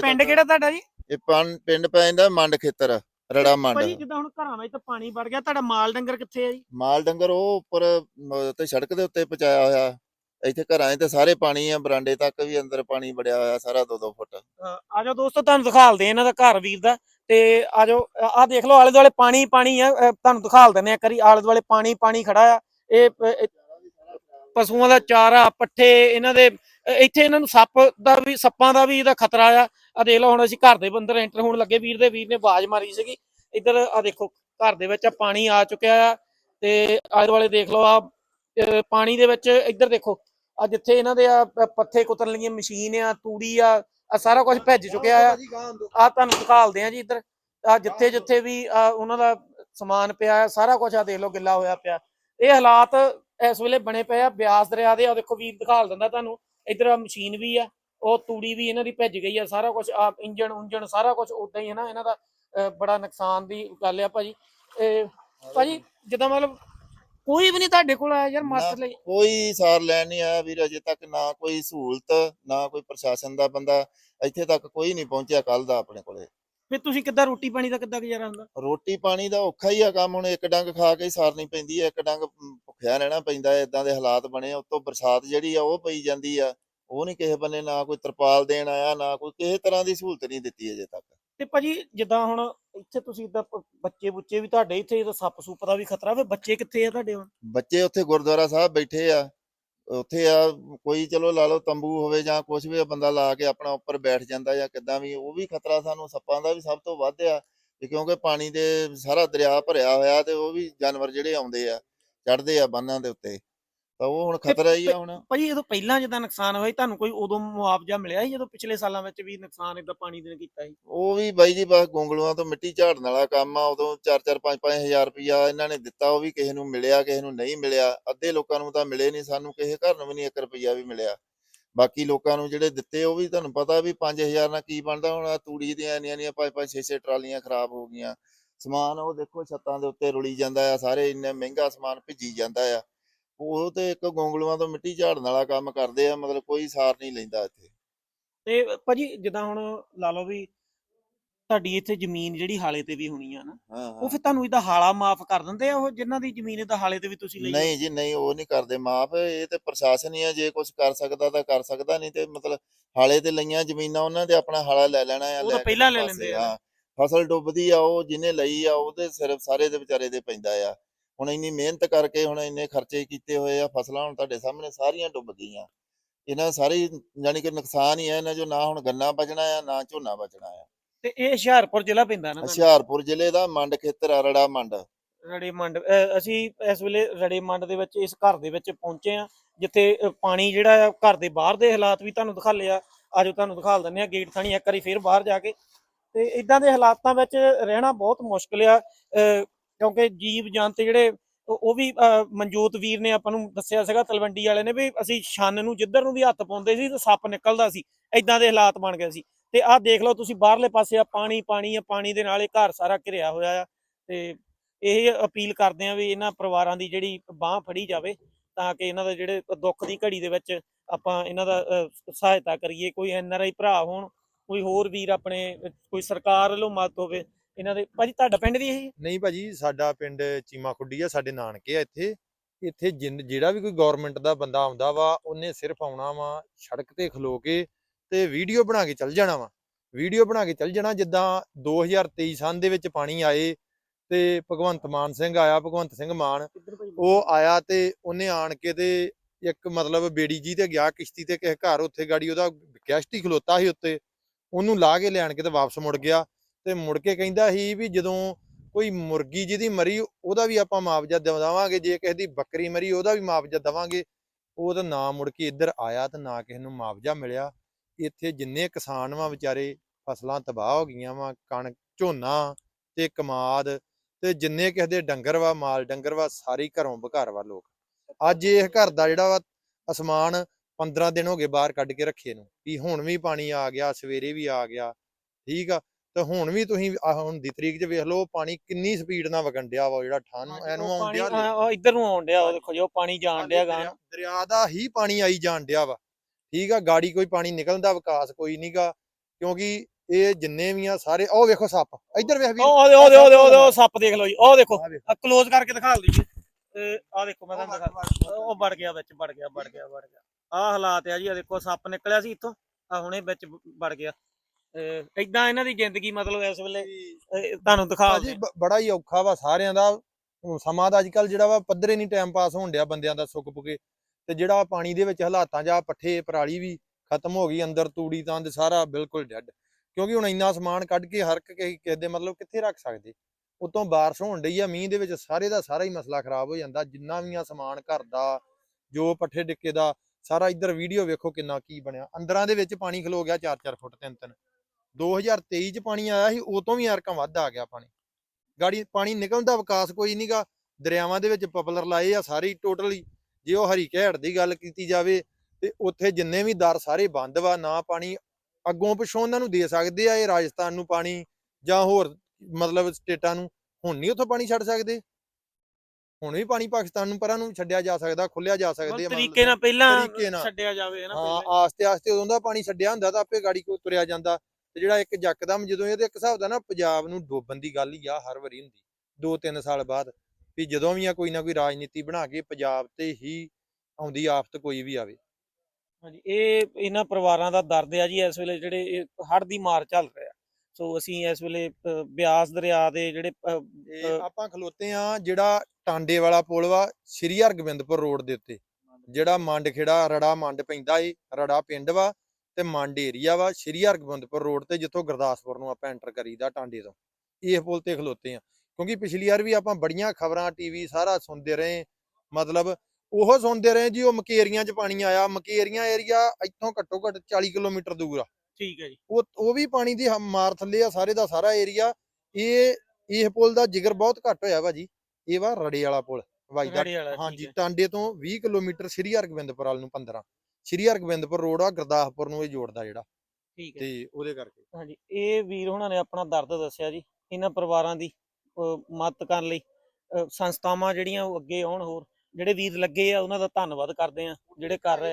ਪਿੰਡ ਕਿਹੜਾ ਤੁਹਾਡਾ ਜੀ? ਇਹ ਪੰ- ਪਿੰਡ ਪੈ ਜਾਂਦਾ ਮੰਡ ਖੇਤਰ ਰੜਾ ਮੰਡ। ਭਾਜੀ ਜਿੱਦਾਂ ਹੁਣ ਘਰਾਂ ਵਿੱਚ ਤਾਂ ਪਾਣੀ ਵੜ ਗਿਆ ਤੁਹਾਡਾ ਮਾਲ ਡੰਗਰ ਕਿੱਥੇ ਹੈ ਜੀ? ਮਾਲ ਡੰਗਰ ਉਹ ਉੱਪਰ ਮ- ਤੇ ਸੜਕ ਦੇ ਉੱਤੇ ਪਹੁੰਚਾਇਆ ਹੋਇਆ। ਇੱਥੇ ਘਰਾਂ 'ਚ ਤੇ ਸਾਰੇ ਪਾਣੀ ਆ ਬਰਾਂਡੇ ਤੱਕ ਵੀ ਅੰਦਰ ਪਾਣੀ ਵੜਿਆ ਹੋਇਆ ਸਾਰਾ 2-2 ਫੁੱਟ। ਆ ਜਾਓ ਦੋਸਤੋ ਤੁਹਾਨੂੰ ਦਿਖਾਲਦੇ ਇਹਨਾਂ ਦਾ ਘਰ ਵੀਰ ਦਾ। ਤੇ ਆ ਜਾਓ ਆਹ ਦੇਖ ਲਓ ਆਲੇ ਦੁਆਲੇ ਪਾਣੀ ਪਾਣੀ ਆ ਅਹ ਤੁਹਾਨੂੰ ਦਿਖਾਲ ਦਿੰਦੇ ਆ ਕਰੀ ਆਲੇ ਦੁਆਲੇ ਪਾਣੀ ਪਾਣੀ ਖੜਾ ਆ। ਇਹ ਪ- ਇਹ ਪਸ਼ੂਆਂ ਦਾ ਚਾਰਾ ਪੱਠੇ ਇਹਨਾਂ ਦੇ ਇੱਥੇ ਇਹਨਾਂ ਨੂੰ ਸੱਪ ਦਾ ਵੀ ਸੱਪਾਂ ਦਾ ਵੀ ਇਹਦਾ ਖਤਰਾ ਆ। ਆ ਦੇਖ ਲਓ ਹੁਣ ਅਸੀਂ ਘਰ ਦੇ ਅੰਦਰ ਐਂਟਰ ਹੋਣ ਲੱਗੇ। ਵੀਰ ਦੇ ਵੀਰ ਨੇ ਆਵਾਜ਼ ਮਾਰੀ ਸੀਗੀ। ਇੱਧਰ ਆ ਦੇਖੋ ਘਰ ਦੇ ਵਿੱਚ ਪਾਣੀ ਆ ਚੁੱਕਿਆ ਆ ਤੇ ਆਲੇ ਦੁਆਲੇ ਦੇਖ ਲਓ ਆ ਪਾਣੀ ਦੇ ਵਿੱਚ ਇੱਧਰ ਦੇਖੋ ਆ ਜਿੱਥੇ ਇਹਨਾਂ ਦੇ ਆ ਪ- ਪੱਠੇ ਕੁਤਰਨ ਲਈ ਮਸ਼ੀਨ ਆ ਤੂੜੀ ਆ ਆ ਸਾਰਾ ਕੁਝ ਭੱਜ ਚੁੱਕਿਆ ਆ। ਆ ਤੁਹਾਨੂੰ ਦਿਖਾਲਦੇ ਆ ਜੀ ਇੱਧਰ। ਆ ਜਿੱਥੇ ਜਿੱਥੇ ਵੀ ਉਹਨਾਂ ਦਾ ਸਮਾਨ ਪਿਆ ਆ ਸਾਰਾ ਕੁਝ ਆ ਦੇਖ ਲਓ ਗਿੱਲਾ ਹੋਇਆ ਪਿਆ। ਇਹ ਹਾਲਾਤ ਇਸ ਵੇਲੇ ਬਣੇ ਪਏ ਆ ਬਿਆਸ ਦਰਿਆ ਦੇ ਆ ਦੇਖੋ ਵੀਰ ਦਿਖਾਲ ਦਿੰਦਾ ਤੁਹਾਨੂੰ। ਇੱਧਰ ਆ ਮਸ਼ੀਨ ਵੀ ਆ ਉਹ ਤੂੜੀ ਵੀ ਇਹਨਾਂ ਦੀ ਭੱਜ ਗਈ ਆ ਸਾਰਾ ਕੁਝ ਆ ਇੰਜਣ ਉਂਜਣ ਸਾਰਾ ਕੁਝ ਉਦਾਂ ਹੀ ਹੈ ਨਾ ਇਹਨਾਂ ਦਾ ਬੜਾ ਨੁਕਸਾਨ ਦੀ ਗੱਲ ਆ ਭਾਜੀ। ਇਹ ਭਾਜੀ ਜਿੱਦਾਂ ਮਤਲਬ ਕੋਈ ਵੀ ਨਹੀਂ ਤੁਹਾਡੇ ਕੋਲ ਆਇਆ ਯਾਰ ਮਾਸਟਰ ਲਈ। ਕੋਈ ਸਾਰ ਲੈਣ ਨਹੀਂ ਆਇਆ ਵੀਰ ਅਜੇ ਤੱਕ ਨਾ ਕੋਈ ਸਹੂਲਤ ਨਾ ਕੋਈ ਪ੍ਰਸ਼ਾਸਨ ਦਾ ਬੰਦਾ ਇੱਥੇ ਤੱਕ ਕੋਈ ਨਹੀਂ ਪਹੁੰਚਿਆ ਕੱਲ ਦਾ ਆਪਣੇ ਕੋਲੇ। ਫਿਰ ਤੁਸੀਂ ਕਿੱਦਾਂ ਰੋਟੀ ਪਾਣੀ ਦਾ ਕਿੱਦਾਂ ਗੁਜ਼ਾਰਾ ਹੁੰਦਾ? ਰੋਟੀ ਪਾਣੀ ਦਾ ਔਖਾ ਹੀ ਆ ਕੰਮ ਹੁਣ ਇੱਕ ਡੰਗ ਖਾ ਕੇ ਹੀ ਸਾਰਨੀ ਪੈਂਦੀ ਹੈ ਇੱਕ ਡੰਗ ਭੁੱਖਿਆ ਰਹਿਣਾ ਪੈਂਦਾ ਹੈ ਇਦਾਂ ਦੇ ਹਾਲਾਤ ਬਣੇ ਆ ਉੱਤੋਂ ਬਰਸਾਤ ਜਿਹੜੀ ਆ ਉਹ ਪਈ ਜਾਂਦੀ ਆ ਉਹ ਨਹੀਂ ਕਿਸੇ ਬੰਨੇ ਨਾ ਕੋਈ ਤਰਪਾਲ ਦੇਣ ਆਇਆ ਨਾ ਕੋਈ ਕਿਸੇ ਤਰ੍ਹਾਂ ਦੀ ਸਹੂਲਤ ਨਹੀਂ ਦਿੱਤੀ ਅਜੇ ਤੱਕ। ਤੇ ਭਾਜੀ ਜਿੱਦਾਂ ਹੁਣ ਇੱਥੇ ਤੁਸੀਂ ਇਦਾਂ ਬੱਚੇ ਬੁੱਚੇ ਵੀ ਤੁਹਾਡੇ ਇੱਥੇ ਤਾਂ ਸੱਪ ਸੂਪ ਦਾ ਵੀ ਖਤਰਾ ਵੇ ਬੱਚੇ ਕਿੱਥੇ ਆ ਤੁਹਾਡੇ ਹੁਣ? ਬੱਚੇ ਉੱਥੇ ਗੁਰਦੁਆਰਾ ਸਾਹਿਬ ਬੈਠੇ ਆ ਉੱਥੇ ਆ ਕੋਈ ਚਲੋ ਲਾ ਲਓ ਤੰਬੂ ਹੋਵੇ ਜਾਂ ਕੁਝ ਵੀ ਆ, ਬੰਦਾ ਲਾ ਕੇ ਆਪਣਾ ਉੱਪਰ ਬੈਠ ਜਾਂਦਾ ਜਾਂ ਕਿੱਦਾਂ ਵੀ ਉਹ ਵੀ ਖਤਰਾ ਸਾਨੂੰ ਸੱਪਾਂ ਦਾ ਵੀ ਸਭ ਤੋਂ ਵੱਧ ਆ ਕਿਉਂਕਿ ਪਾਣੀ ਦੇ ਸਾਰਾ ਦਰਿਆ ਭਰਿਆ ਹੋਇਆ ਤੇ ਉਹ ਵੀ ਜਾਨਵਰ ਜਿਹੜੇ ਆਉਂਦੇ ਆ ਚੜਦੇ ਆ ਬੰਨਾਂ ਦੇ ਉੱਤੇ। ਤਾਂ ਉਹ ਹੁਣ ਖਤਰਾ ਹੀ ਆ ਹੁਣ। ਭਾਜੀ ਇਹ ਤੋਂ ਪਹਿਲਾਂ ਜਿੱਦਾਂ ਨੁਕਸਾਨ ਹੋਇਆ ਸੀ, ਤੁਹਾਨੂੰ ਕੋਈ ਉਦੋਂ ਮੁਆਵਜ਼ਾ ਮਿਲਿਆ ਸੀ ਜਦੋਂ ਪਿਛਲੇ ਸਾਲਾਂ ਵਿੱਚ ਵੀ ਨੁਕਸਾਨ ਇਦਾਂ ਪਾਣੀ ਦੇ ਕੀਤਾ ਸੀ? ਉਹ ਵੀ ਬਾਈ ਜੀ ਬਸ ਗੁੰਗਲੂਆਂ ਤੋਂ ਮਿੱਟੀ ਝਾੜਨ ਵਾਲਾ ਕੰਮ ਆ ਉਦੋਂ 4-4 5-5 ਹਜ਼ਾਰ ਰੁਪਇਆ ਇਹਨਾਂ ਨੇ ਦਿੱਤਾ ਉਹ ਵੀ ਕਿਸੇ ਨੂੰ ਮਿਲਿਆ ਕਿਸੇ ਨੂੰ ਨਹੀਂ ਮਿਲਿਆ। ਅੱਧੇ ਲੋਕਾਂ ਨੂੰ ਤਾਂ ਮਿਲੇ ਨਹੀਂ ਸਾਨੂੰ ਕਿਸੇ ਘਰ ਨੂੰ ਵੀ ਨਹੀਂ 1 ਰੁਪਇਆ ਵੀ ਮਿਲਿਆ। ਬਾਕੀ ਲੋਕਾਂ ਨੂੰ ਜਿਹੜੇ ਦਿੱਤੇ ਉਹ ਵੀ ਤੁਹਾਨੂੰ ਪਤਾ ਵੀ 5000 ਨਾਲ ਕੀ ਬਣਦਾ ਹੁਣ ਆਹ ਤੂੜੀ ਦੀਆਂ ਇੰਨੀਆਂ ਇੰਨੀਆਂ 5-5 6-6 ਟਰਾਲੀਆਂ ਖਰਾਬ ਹੋ ਗਈਆਂ। ਸਮਾਨ ਉਹ ਦੇਖੋ ਛੱਤਾਂ ਦੇ ਉੱਤੇ ਰੁਲੀ ਜਾਂਦਾ ਆ ਸਾਰੇ ਇੰਨੇ ਮਹਿੰਗਾ ਸਮਾਨ ਭਿੱਜੀ ਜਾਂਦਾ ਆ। ਉਹ ਤੇ ਇੱਕ ਗੋਂਗਲੂਆਂ ਤੋਂ ਮਿੱਟੀ ਝਾੜਨ ਵਾਲਾ ਕੰਮ ਕਰਦੇ ਆ ਮਤਲਬ ਕੋਈ ਸਾਰ ਨਹੀਂ ਲੈਂਦਾ ਇੱਥੇ ਤੇ ਭਾਜੀ ਜਿੱਦਾਂ ਹੁਣ ਲਾ ਲਓ ਵੀ ਤੁਹਾਡੀ ਇੱਥੇ ਜ਼ਮੀਨ ਜਿਹੜੀ ਹਾਲੇ ਤੇ ਵੀ ਹੋਣੀ ਆ ਨਾ ਹਾਂ ਉਹ ਹਾਂ ਫਿਰ ਤੁਹਾਨੂੰ ਇਹਦਾ ਹਾਲਾ ਮਾਫ ਕਰ ਦਿੰਦੇ ਆ ਉਹ ਜਿਨ੍ਹਾਂ ਦੀ ਜ਼ਮੀਨ ਇਹਦਾ ਹਾਲੇ ਤੇ ਵੀ ਤੁਸੀਂ ਲਈ? ਨਹੀਂ ਜੀ ਨਹੀਂ ਉਹ ਨਹੀਂ ਕਰਦੇ ਮਾਫ ਇਹ ਤੇ ਪ੍ਰਸ਼ਾਸਨ ਹੀ ਆ ਜੇ ਕੁਝ ਕਰ ਸਕਦਾ ਤਾਂ ਕਰ ਸਕਦਾ ਨਹੀਂ ਤੇ ਮਤਲਬ ਹਾਲੇ ਤੇ ਲਈਆਂ ਜ਼ਮੀਨਾਂ ਉਹਨਾਂ ਦੇ ਆਪਣਾ ਹਾਲਾ ਲੈ ਲੈਣਾ ਆ ਉਹ ਤਾਂ ਕੇ ਪਹਿਲਾਂ ਲੈ ਪਾਸੇ, ਲੈਂਦੇ ਆ। ਹਾਂ। ਫਸਲ ਡੁੱਬਦੀ ਆ ਉਹ ਜਿਹਨੇ ਲਈ ਆ ਉਹਦੇ ਸਿਰਫ ਸਾਰੇ ਦੇ ਵਿਚਾਰੇ ਦੇ ਪੈਂਦਾ ਆ ਹੁਣ ਇੰਨੀ ਮਿਹਨਤ ਕਰਕੇ ਹੁਣ ਇੰਨੇ ਖਰਚੇ ਕੀਤੇ ਹੋਏ ਆ ਫਸਲਾਂ ਹੁਣ ਤੁਹਾਡੇ ਸਾਹਮਣੇ ਸਾਰੀਆਂ ਡੁੱਬ ਗਈਆਂ। ਇਹਨਾਂ ਸਾਰੀ ਯਾਨੀ ਕਿ ਨੁਕਸਾਨ ਹੀ ਆ ਇਹਨਾਂ ਚੋਂ ਨਾ ਹੁਣ ਗੰਨਾ ਬਚਣਾ ਆ ਨਾ ਝੋਨਾ ਬਚਣਾ ਆ। ਤੇ ਇਹ ਹੁਸ਼ਿਆਰਪੁਰ ਜ਼ਿਲ੍ਹਾ ਪੈਂਦਾ ਨਾ? ਹੁਸ਼ਿਆਰਪੁਰ ਜ਼ਿਲ੍ਹੇ ਦਾ ਮੰਡ ਖੇਤਰ ਆ ਰੜਾ ਮੰਡ। ਰੜੇ ਮੰਡ ਅਸੀਂ ਇਸ ਵੇਲੇ ਰੜੇ ਮੰਡ ਦੇ ਵਿੱਚ ਇਸ ਘਰ ਦੇ ਵਿੱਚ ਪਹੁੰਚੇ ਆ ਜਿੱਥੇ ਪਾਣੀ ਜਿਹੜਾ ਆ ਘਰ ਦੇ ਬਾਹਰ ਦੇ ਹਾਲਾਤ ਵੀ ਤੁਹਾਨੂੰ ਦਿਖਾਲੇ ਆ ਆਜੋ ਤੁਹਾਨੂੰ ਦਿਖਾਲ ਦਿੰਦੇ ਆ ਗੇਟ ਥਾਣੀ ਇੱਕ ਵਾਰੀ ਫੇਰ ਬਾਹਰ ਜਾ ਕੇ। ਤੇ ਇਦਾਂ ਦੇ ਹਾਲਾਤਾਂ ਵਿੱਚ ਰਹਿਣਾ ਬਹੁਤ ਮੁਸ਼ਕਲ ਆ। ਕਿਉਂਕਿ ਜੀਵ ਜੰਤ ਜਿਹੜੇ ਉਹ ਵੀ ਮਨਜੋਤ ਵੀਰ ਨੇ ਆਪਾਂ ਨੂੰ ਦੱਸਿਆ ਸੀਗਾ ਤਲਵੰਡੀ ਵਾਲੇ ਨੇ ਵੀ ਅਸੀਂ ਛੰਨ ਨੂੰ ਜਿੱਧਰ ਨੂੰ ਵੀ ਹੱਥ ਪਾਉਂਦੇ ਸੀ ਤੇ ਸੱਪ ਨਿਕਲਦਾ ਸੀ ਇਦਾਂ ਦੇ ਹਾਲਾਤ ਬਣ ਗਏ ਸੀ। ਤੇ ਆਹ ਦੇਖ ਲਓ ਤੁਸੀਂ ਬਾਹਰਲੇ ਪਾਸੇ ਆ ਪਾਣੀ ਪਾਣੀ ਆ ਪਾਣੀ ਦੇ ਨਾਲ ਇਹ ਘਰ ਸਾਰਾ ਘਿਰਿਆ ਹੋਇਆ ਆ। ਤੇ ਇਹ ਅਪੀਲ ਕਰਦੇ ਆ ਵੀ ਇਹਨਾਂ ਪਰਿਵਾਰਾਂ ਦੀ ਜਿਹੜੀ ਬਾਹ ਫੜੀ ਜਾਵੇ ਤਾਂ ਕਿ ਇਹਨਾਂ ਦਾ ਜਿਹੜੇ ਦੁੱਖ ਦੀ ਘੜੀ ਦੇ ਵਿੱਚ ਆਪਾਂ ਇਹਨਾਂ ਦਾ ਅਹ, ਸਹਾਇਤਾ ਕਰੀਏ ਕੋਈ ਐਨ ਆਰ ਆਈ ਭਰਾ ਹੋਣ ਕੋਈ ਹੋਰ ਵੀਰ ਆਪਣੇ ਕੋਈ ਸਰਕਾਰ ਵੱਲੋਂ ਮਦਦ ਹੋਵੇ ਇਹਨਾਂ ਦੇ ਭਾਜੀ ਤੁਹਾਡਾ ਪਿੰਡ ਵੀ ਇਹੀ ਹੈ? ਨਹੀਂ ਭਾਜੀ ਸਾਡਾ ਪਿੰਡ ਚੀਮਾ ਖੁੱਡੀ ਆ ਸਾਡੇ ਨਾਨਕੇ ਆ ਇੱਥੇ। ਇੱਥੇ ਜਿਹੜਾ ਵੀ ਕੋਈ ਗਵਰਨਮੈਂਟ ਦਾ ਬੰਦਾ ਆਉਂਦਾ ਵਾ ਉਹਨੇ ਸਿਰਫ ਆਉਣਾ ਵਾ ਸੜਕ ਤੇ ਖਲੋ ਕੇ ਤੇ ਵੀਡੀਓ ਬਣਾ ਕੇ ਚੱਲ ਜਾਣਾ ਵਾ। ਵੀਡੀਓ ਬਣਾ ਕੇ ਚੱਲ ਜਾਣਾ ਜਿੱਦਾਂ 2023 ਸਾਲ ਦੇ ਵਿੱਚ ਪਾਣੀ ਆਏ ਤੇ ਭਗਵੰਤ ਮਾਨ ਸਿੰਘ ਆਇਆ ਭਗਵੰਤ ਸਿੰਘ ਮਾਨ ਉਹ ਆਇਆ ਤੇ ਉਹਨੇ ਆਣ ਕੇ ਤੇ ਇੱਕ ਮਤਲਬ ਬੇੜੀ ਜੀ ਤੇ ਗਿਆ ਕਿਸ਼ਤੀ ਤੇ ਕਿਸੇ ਘਰ ਉੱਥੇ ਗਾੜੀ ਉਹਦਾ ਗੈਸਟ ਖਲੋਤਾ ਸੀ ਉੱਤੇ। ਉਹਨੂੰ ਲਾ ਕੇ ਲਿਆਣ ਕੇ ਤੇ ਵਾਪਸ ਮੁੜ ਗਿਆ। ਤੇ ਮੁੜ ਕੇ ਕਹਿੰਦਾ ਸੀ ਵੀ ਜਦੋਂ ਕੋਈ ਮੁਰਗੀ ਜਿਹਦੀ ਮਰੀ, ਉਹਦਾ ਵੀ ਆਪਾਂ ਮੁਆਵਜ਼ਾ ਦੇਵਾਂਗੇ, ਜੇ ਕਿਸੇ ਦੀ ਬੱਕਰੀ ਮਰੀ, ਉਹਦਾ ਵੀ ਮੁਆਵਜ਼ਾ ਦੇਵਾਂਗੇ। ਉਹ ਤਾਂ ਨਾ ਮੁੜ ਕੇ ਇੱਧਰ ਆਇਆ ਤੇ ਨਾ ਕਿਸੇ ਨੂੰ ਮੁਆਵਜ਼ਾ ਮਿਲਿਆ। ਇੱਥੇ ਜਿੰਨੇ ਕਿਸਾਨ ਵਾ ਵਿਚਾਰੇ, ਫਸਲਾਂ ਤਬਾਹ ਹੋ ਗਈਆਂ ਵਾ, ਕਣਕ, ਝੋਨਾ ਤੇ ਕਮਾਦ ਤੇ ਜਿੰਨੇ ਕਿਸੇ ਦੇ ਡੰਗਰ ਵਾ, ਮਾਲ ਡੰਗਰ ਵਾ, ਸਾਰੀ ਘਰੋਂ ਬਘਰ ਵਾ ਲੋਕ। ਅੱਜ ਇਹ ਘਰ ਦਾ ਜਿਹੜਾ ਵਾ ਅਸਮਾਨ 15 ਦਿਨ ਹੋ ਗਏ ਬਾਹਰ ਕੱਢ ਕੇ ਰੱਖੇ ਨੂੰ, ਵੀ ਹੁਣ ਵੀ ਪਾਣੀ ਆ ਗਿਆ, ਸਵੇਰੇ ਵੀ ਆ ਗਿਆ, ਠੀਕ ਆ। ਤੇ ਹੁਣ ਵੀ ਤੁਸੀਂ ਆਹ ਹੁਣ ਦੀ ਤਰੀਕ 'ਚ ਵੇਖ ਲਓ ਪਾਣੀ ਕਿੰਨੀ ਸਪੀਡ ਨਾਲ ਵਗਣ ਡਿਆ ਵਾ ਉਹ ਜਿਹੜਾ ਠਾਨ ਉਹ ਆਉਣ ਡਿਆ ਉਹ ਇੱਧਰ ਨੂੰ ਆਉਣ ਡਿਆ ਉਹ ਦੇਖੋ ਜੋ ਪਾਣੀ ਜਾਣ ਡਿਆ ਗਾਂ ਦਰਿਆ- ਦਰਿਆ ਦਾ ਹੀ ਪਾਣੀ ਆਈ ਜਾਣ ਡਿਆ ਵਾ। ਠੀਕ ਆ ਗਾੜੀ ਕੋਈ ਪਾਣੀ ਨਿਕਲਣ ਦਾ ਵਿਕਾਸ ਕੋਈ ਨਹੀਂਗਾ ਕਿਉਂਕਿ ਇਹ ਜਿੰਨੇ ਵੀ ਆ ਸਾਰੇ ਉਹ ਵੇਖੋ ਸੱਪ ਇੱਧਰ ਵੇਖ ਵੀਰ ਉਹ ਉਹਦੇ ਉਹਦੇ ਉਹਦੇ ਉਹ ਸੱਪ ਦੇਖ ਲਓ ਜੀ ਉਹ ਦੇਖੋ ਵੇਖ। ਕਲੋਜ਼ ਕਰਕੇ ਦਿਖਾ ਲਈਏ ਤੇ ਆ ਦੇਖੋ ਮੈਂ ਤੁਹਾਨੂੰ ਦਿਖਾ ਉਹ ਵੜ ਗਿਆ ਵਿੱਚ ਵੜ ਗਿਆ ਵੜ ਗਿਆ ਵੜ ਗਿਆ। ਆਹ ਹਾਲਾਤ ਆ ਜੀ ਆ ਦੇਖੋ ਸੱਪ ਨਿਕਲਿਆ ਸੀ ਇੱਥੋਂ ਆ ਹੁਣੇ ਵਿੱਚ ਵੜ ਗਿਆ। ਇਦਾਂ ਇਹਨਾਂ ਦੀ ਜ਼ਿੰਦਗੀ ਮਤਲਬ ਇਸ ਵੇਲੇ ਅਹ, ਤੁਹਾਨੂੰ ਦਿਖਾ ਭਾਜੀ ਬ- ਬੜਾ ਹੀ ਔਖਾ ਵਾ ਸਾਰਿਆਂ ਦਾ। ਹੁਣ ਸਮਾਂ ਦਾ ਅੱਜਕੱਲ ਜਿਹੜਾ ਵਾ ਪੱਧਰੇ ਨਹੀਂ ਟਾਈਮ ਪਾਸ ਹੋਣ ਡਿਆ ਬੰਦਿਆਂ ਦਾ ਸੁੱਕ ਪੁਕੇ ਤੇ ਜਿਹੜਾ ਪਾਣੀ ਦੇ ਵਿੱਚ ਹਾਲਾਤਾਂ ਜਾਂ ਪੱਠੇ ਪਰਾਲੀ ਵੀ ਖਤਮ ਹੋ ਗਈ ਅੰਦਰ ਤੂੜੀ ਤੰਦ ਸਾਰਾ ਬਿਲਕੁਲ ਡੈੱਡ। ਕਿਉਂਕਿ ਹੁਣ ਇੰਨਾ ਸਮਾਨ ਕੱਢ ਕੇ ਹਰ ਇੱਕ ਕਿਸੇ ਕਿਸੇ ਦੇ ਮਤਲਬ ਕਿੱਥੇ ਰੱਖ ਸਕਦੇ? ਉਤੋਂ ਬਾਰਿਸ਼ ਹੋਣ ਡਈ ਆ ਮੀਂਹ ਦੇ ਵਿੱਚ ਸਾਰੇ ਦਾ ਸਾਰਾ ਹੀ ਮਸਲਾ ਖਰਾਬ ਹੋ ਜਾਂਦਾ। ਜਿੰਨਾ ਵੀ ਆ ਸਮਾਨ ਘਰ ਦਾ ਜੋ ਪੱਠੇ ਡਿੱਕੇ ਦਾ ਸਾਰਾ ਇੱਧਰ ਵੀਡੀਓ ਵੇਖੋ ਕਿੰਨਾ ਕੀ ਬਣਿਆ। ਅੰਦਰਾਂ ਦੇ ਵਿੱਚ ਪਾਣੀ ਖਲੋ ਗਿਆ 4-4 ਫੁੱਟ 3-3 2023 ਚ ਪਾਣੀ ਆਇਆ ਸੀ ਉਹ ਤੋਂ ਵੀ ਅਰਕਾ ਵੱਧ ਆ ਗਿਆ ਪਾਣੀ। ਗਾੜੀ ਪਾਣੀ ਨਿਕਲਣ ਦਾ ਵਿਕਾਸ ਕੋਈ ਨਹੀਂਗਾ ਦਰਿਆਵਾਂ ਦੇ ਵਿੱਚ ਪਪਲਰ ਲਾਏ ਆ ਸਾਰੇ ਟੋਟਲੀ। ਜੇ ਉਹ ਹਰੀ ਘੈੜ ਦੀ ਗੱਲ ਕੀਤੀ ਜਾਵੇ ਤੇ ਉੱਥੇ ਜਿੰਨੇ ਵੀ ਦਰ ਸਾਰੇ ਬੰਦ ਵਾ ਨਾ ਪਾਣੀ ਅੱਗੋਂ ਪਿਛੋਂ ਉਹਨਾਂ ਨੂੰ ਦੇ ਸਕਦੇ ਆ ਇਹ ਰਾਜਸਥਾਨ ਨੂੰ ਪਾਣੀ ਜਾਂ ਹੋਰ ਮਤਲਬ ਸਟੇਟਾਂ ਨੂੰ। ਹੁਣ ਨਹੀਂ ਉੱਥੋਂ ਪਾਣੀ ਛੱਡ ਸਕਦੇ। ਹੁਣ ਵੀ ਪਾਣੀ ਪਾਕਿਸਤਾਨ ਨੂੰ ਪਰਾਂ ਨੂੰ ਛੱਡਿਆ ਜਾ ਸਕਦਾ ਖੁੱਲਿਆ ਜਾ ਸਕਦੇ ਆ ਤਰੀਕੇ ਨਾਲ ਪਹਿਲਾਂ। ਛੱਡਿਆ ਜਾਵੇ ਨਾ ਹਾਂ ਆਸਤੇ ਆਸਤੇ ਉਦੋਂ ਦਾ ਪਾਣੀ ਛੱਡਿਆ ਹੁੰਦਾ ਤਾਂ ਆਪੇ ਗਾੜੀ ਕੋ ਤੁਰਿਆ ਜਾਂਦਾ। ਤੇ ਜਿਹੜਾ ਇੱਕ ਯਕਦਮ ਜਦੋਂ ਇਹਦੇ ਇੱਕ ਹਿਸਾਬ ਦਾ ਨਾ ਪੰਜਾਬ ਨੂੰ ਡੋਬਣ ਦੀ ਗੱਲ ਹੀ ਆ ਹਰ ਵਾਰੀ ਹੁੰਦੀ ਦੋ ਤਿੰਨ ਸਾਲ ਬਾਅਦ ਵੀ ਜਦੋਂ ਵੀ ਆ ਕੋਈ ਨਾ ਕੋਈ ਰਾਜਨੀਤੀ ਬਣਾ ਕੇ ਪੰਜਾਬ ਤੇ ਹੀ ਆਉਂਦੀ ਆਫਤ ਕੋਈ ਵੀ ਆਵੇ। ਹਾਂਜੀ ਇਹ ਇਹਨਾਂ ਪਰਿਵਾਰਾਂ ਦਾ ਦਰਦ ਆ ਜੀ ਇਸ ਵੇਲੇ ਜਿਹੜੇ ਹੜ੍ਹ ਦੀ ਮਾਰ ਚੱਲ ਰਿਹਾ। ਸੋ ਅਸੀਂ ਇਸ ਵੇਲੇ ਬਿਆਸ ਦਰਿਆ ਦੇ ਜਿਹੜੇ ਆਪਾਂ ਖਲੋਤੇ ਆ ਜਿਹੜਾ ਟਾਂਡੇ ਵਾਲਾ ਪੁਲ ਵਾ ਸ੍ਰੀ ਹਰਗੋਬਿੰਦਪੁਰ ਰੋਡ ਦੇ ਉੱਤੇ ਜਿਹੜਾ ਮੰਡ ਖੇੜਾ ਰੜਾ ਮੰਡ ਪੈਂਦਾ ਏ ਰੜਾ ਪਿੰਡ ਵਾ ਤੇ ਮੰਡ ਏਰੀਆ ਵਾ ਸ੍ਰੀ ਹਰਗੋਬਿੰਦਪੁਰ ਰੋਡ ਤੇ ਜਿੱਥੋਂ ਗੁਰਦਾਸਪੁਰ ਨੂੰ ਆਪਾਂ ਐਂਟਰ ਕਰੀਦਾ ਟਾਂਡੇ ਤੋਂ। ਇਹ ਪੁਲ ਤੇ ਖਲੋਤੇ ਆ। ਕਿਉਂਕਿ ਪਿਛਲੀ ਵਾਰ ਵੀ ਆਪਾਂ ਬੜੀਆਂ ਖਬਰਾਂ ਟੀਵੀ ਸਾਰਾ ਸੁਣਦੇ ਰਹੇ ਮਤਲਬ ਉਹ ਸੁਣਦੇ ਰਹੇ ਜੀ ਉਹ ਮਕੇਰੀਆਂ 'ਚ ਪਾਣੀ ਆਇਆ। ਮਕੇਰੀਆਂ ਏਰੀਆ ਇੱਥੋਂ ਘੱਟੋ ਘੱਟ 40 ਕਿਲੋਮੀਟਰ ਦੂਰ ਆ। ਠੀਕ ਹੈ ਜੀ। ਉਹ ਉਹ ਵੀ ਪਾਣੀ ਦੀ ਮਾਰ ਥੱਲੇ ਆ ਸਾਰੇ ਦਾ ਸਾਰਾ ਏਰੀਆ ਇਹ ਇਹ ਪੁਲ ਦਾ ਜਿਗਰ ਬਹੁਤ ਘੱਟ ਹੋਇਆ ਭਾਜੀ ਇਹ ਵਾ ਰੜੇ ਵਾਲਾ ਪੁਲ ਵਾਲਾ, ਠੀਕ ਹਾਂਜੀ। ਟਾਂਡੇ ਤੋਂ 20 ਕਿਲੋਮੀਟਰ ਸ੍ਰੀ ਹਰਗੋਬਿੰਦਪੁਰ ਵੱਲ ਨੂੰ 15 ਸ੍ਰੀ ਹਰਗੋਬਿੰਦਪੁਰ ਰੋਡ ਆ ਗੁਰਦਾਸਪੁਰ ਨੂੰ ਇਹ ਜੋੜਦਾ ਜਿਹੜਾ ਠੀਕ ਹੈ ਤੇ ਉਹਦੇ ਕਰਕੇ। ਹਾਂਜੀ ਇਹ ਵੀਰ ਹੁਣਾਂ ਨੇ ਆਪਣਾ ਦਰਦ ਦੱਸਿਆ ਜੀ ਇਹਨਾਂ ਪਰਿਵਾਰਾਂ ਦੀ ਮਦਦ ਕਰਨ ਲਈ ਸੰਸਥਾਵਾਂ ਜਿਹੜੀਆਂ ਉਹ ਅੱਗੇ ਆਉਣ ਹੋਰ ਜਿਹੜੇ ਵੀਰ ਲੱਗੇ ਆ ਉਹਨਾਂ ਦਾ ਧੰਨਵਾਦ ਕਰਦੇ ਆ ਜਿਹੜੇ ਕਰ ਰਹੇ ਆ।